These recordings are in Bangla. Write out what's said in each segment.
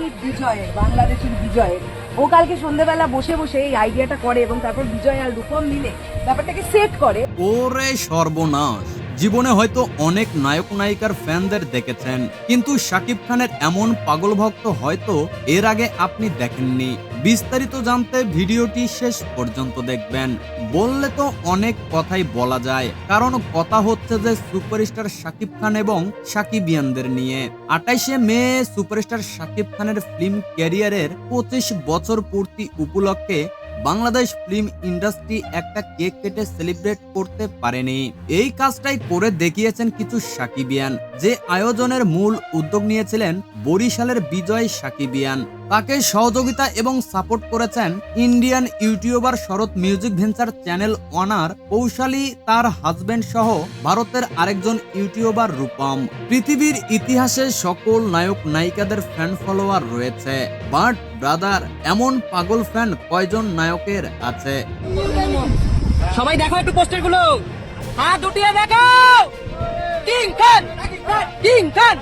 শিব বিজয়ের, বাংলাদেশের বিজয়ের। ও কালকে সন্ধ্যেবেলা বসে বসে এই আইডিয়াটা করে এবং তারপর বিজয় আর রূপম মিলে ব্যাপারটাকে সেট করে। ওরে সর্বনাশ। জীবনে হয়তো অনেক নায়ক নায়িকার ফ্যানদের দেখেছেন, কিন্তু শাকিব খানের এমন পাগল ভক্ত হয়তো এর আগে আপনি দেখেননি। বিস্তারিত জানতে ভিডিওটি শেষ পর্যন্ত দেখবেন। বললে তো অনেক কথাই বলা যায়, কারণ কথা হচ্ছে যে সুপারস্টার শাকিব খান এবং সাকিবিয়ানদের নিয়ে। আটাইশে মে সুপারস্টার শাকিব খানের ফিল্ম ক্যারিয়ারের পঁচিশ বছর পূর্তি উপলক্ষে বাংলাদেশ ফিল্ম ইন্ডাস্ট্রি একটা কেক কেটে সেলিব্রেট করতে পারেনি। এই কাজটাই করে দেখিয়েছেন কিছু সাকিবিয়ান, যে আয়োজনের মূল উদ্যোগ নিয়েছিলেন বরিশালের বিজয় সাকিবিয়ান। তাকে সহযোগিতা এবং সাপোর্ট করেছেন Indian YouTuber Sharat music venture channel owner, Koushali, তার হাজবেন্ড সহ ভারতের আরেকজন ইউটিউবার রূপম। পৃথিবীর ইতিহাসে সকল নায়ক নায়িকাদের ফ্যান ফলোয়ার রয়েছে। বাট ব্রাদার এমন পাগল ফ্যান কয়জন নায়কের আছে। সবাই দেখো একটু পোস্টারগুলো হাত উঠিয়ে দেখো। কিং খান! কিং খান!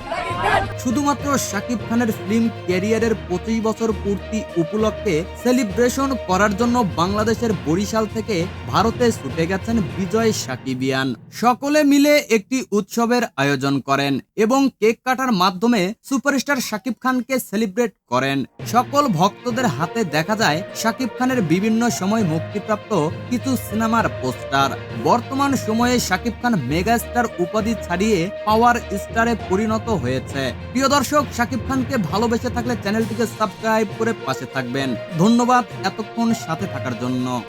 শুধুমাত্র শাকিব খানের ফিল্ম ক্যারিয়ারের পঁচিশ বছর পূর্তি উপলক্ষে সেলিব্রেশন করার জন্য বাংলাদেশের বরিশাল থেকে ভারতে ছুটে গেছেন বিজয় সাকিবিয়ান। সকলে মিলে একটি উৎসবের আয়োজন করেন এবং কেক কাটার মাধ্যমে সুপারস্টার শাকিব খানকে সেলিব্রেট করেন। সকল ভক্তদের হাতে দেখা যায় শাকিব খানের বিভিন্ন সময় মুক্তিপ্রাপ্ত কিছু সিনেমার পোস্টার। বর্তমান সময়ে শাকিব খান মেগাস্টার উপাধি ছাড়িয়ে পাওয়ার স্টারে পরিণত হয়েছে প্রিয় দর্শক, শাকিব খানকে ভালোবেসে থাকলে চ্যানেলটিকে সাবস্ক্রাইব করে পাশে থাকবেন। ধন্যবাদ এতক্ষণ সাথে থাকার জন্য।